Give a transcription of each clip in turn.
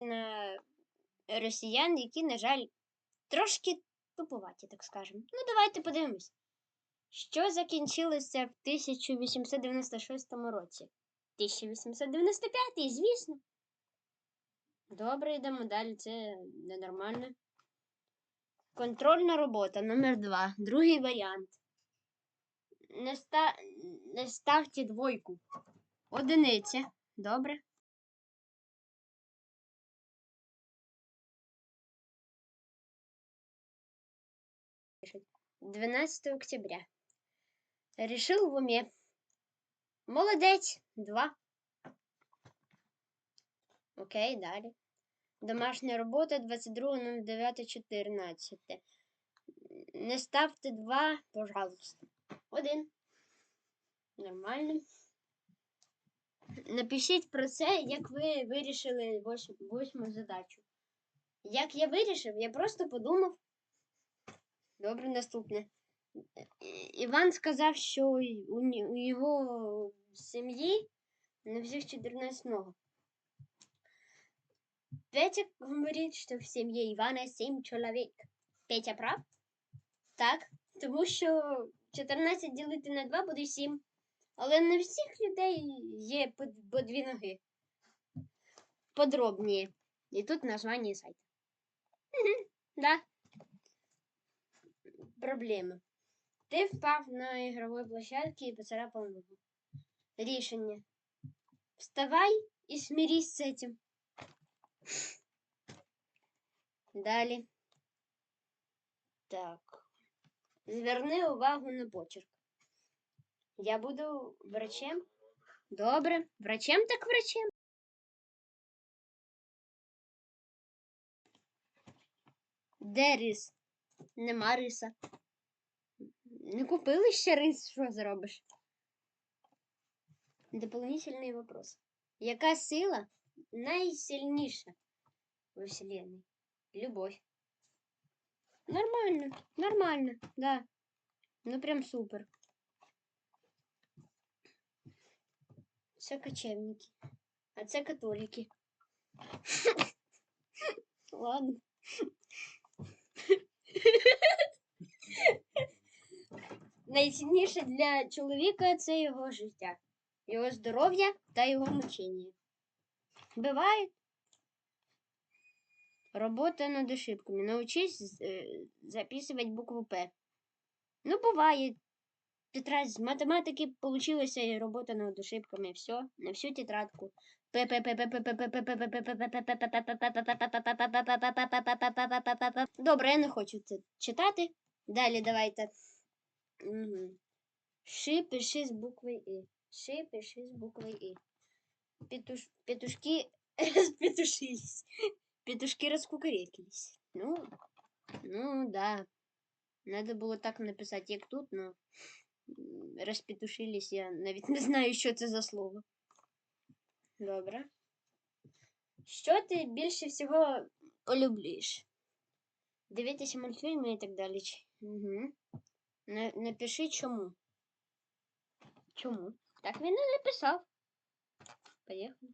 на росіян, які, на жаль, трошки туповаті, так скажемо. Ну, давайте подивимось. Що закінчилося в 1896 році? 1895, звісно. Добре, йдемо далі, це ненормально. Контрольна робота номер 2 Другий варіант. Не, ста... не ставте двойку. Одиниця. Добре. 12 октября. Решил в уме. Молодець. Два. Окей, далі. Домашня робота 22.09.14. Не ставте два, пожалуйста. Один. Нормально. Напишіть про це, як ви вирішили вось- восьму задачу. Як я вирішив, я просто подумав. Добре, наступне. Іван сказав, що у його сім'ї на всіх 14 много. Петя говорит, что в семье Ивана 7 человек. Петя прав? Так, тому що 14 ділити на 2 буде 7. Але не всіх людей є по, дві ноги. Подробніше. І тут названня сайта. Мгм, Да. Проблема. Ти впав на ігровій площадці і поцарапав ногу. Рішення. Вставай і смирись з цим. Далі. Так. Зверни увагу на почерк. Я буду врачем. Добре. Врачем так врачем. Де рис? Нема риса. Не купили ще рис, що зробиш? Дополнительний вопрос. Яка сила найсильніша во Вселенной? Любовь. Нормально, нормально, да. Ну прям супер. Це кочевники. А це католики. Ладно. Найцінніше для чоловіка це його життя, його здоров'я та його мучення. Бывает. Работа над ошибками. Научись э, записывать букву П. Ну, бывает. Тетрадь з математики получилася і робота над ошибками. Все, на всю тетрадку. Добре, я не хочу це читати. Далі давайте. Ши пиши з буквою І. Ши пиши з буквою І. Петуш... Петушки распетушились. Петушки раскукарекились. Ну, ну да. Надо було так написати, як тут, но розпетушились, я навіть не знаю, що це за слово. Добре. Що ти більше всього полюблюєш? Дивитися мультфільми і так далі. Угу. Напиши чому. Чому? Так він і написав. Поехали.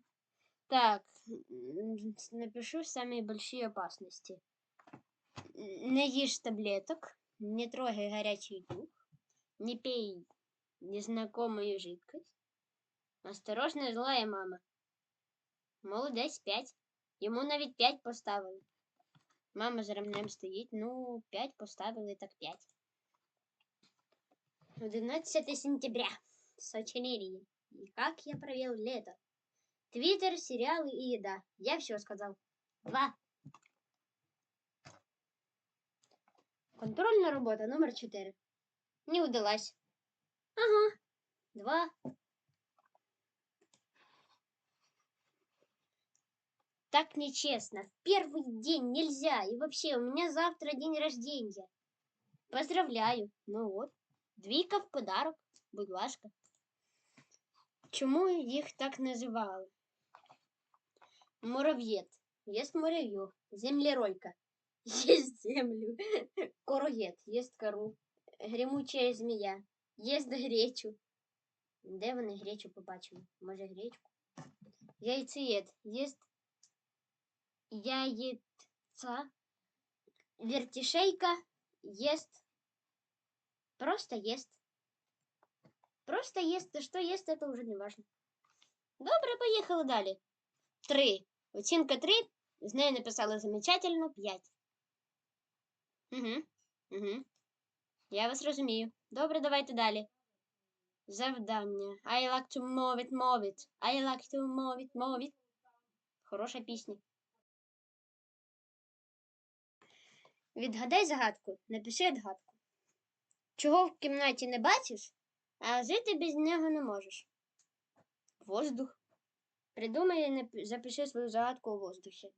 Так, м, с- напишу самые большие опасности. Н- Не ешь таблеток, не трогай горячий дух, не пей незнакомую жидкость. Осторожно, злая мама. Молодець 5. Йому навіть 5 поставили. Мама за ремнем стоїть. Ну, 5 поставили, так 5. 11 сентября. Сочинение. Как я провел лето. Твиттер, сериалы и еда. Я все сказал. Два. Контрольная работа номер четыре. Не удалась. Ага. Два. Так нечестно. В первый день нельзя. И вообще, у меня завтра день рождения. Поздравляю. Ну вот. Двійка в подарок. Будь ласка. Чому їх так називали? Мурав'єт. Єсть муравью. Землеройка. Єсть землю. Короєт. Єсть кору. Гремучая змія. Єсть гречу. Де вони гречу побачимо? Може гречку? Яйцеєд. Єсть яйца. Вертишейка ест. Просто ест. Просто ест. А что ест, это уже не важно. Добре, поїхали далі. Три. Оцінка три. З нею написали замечательно п'ять. Угу. Угу. Я вас розумію. Добре, давайте далі. Завдання. I like to move it, move it. I like to move it, move it. Хороша пісня. Відгадай загадку. Напиши відгадку. Чого в кімнаті не бачиш, а жити без нього не можеш? Воздух. Придумай і запиши свою загадку у воздухі.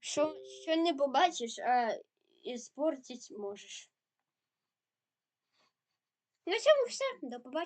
Що, що не побачиш, а іспортить можеш. На цьому все. До побачення.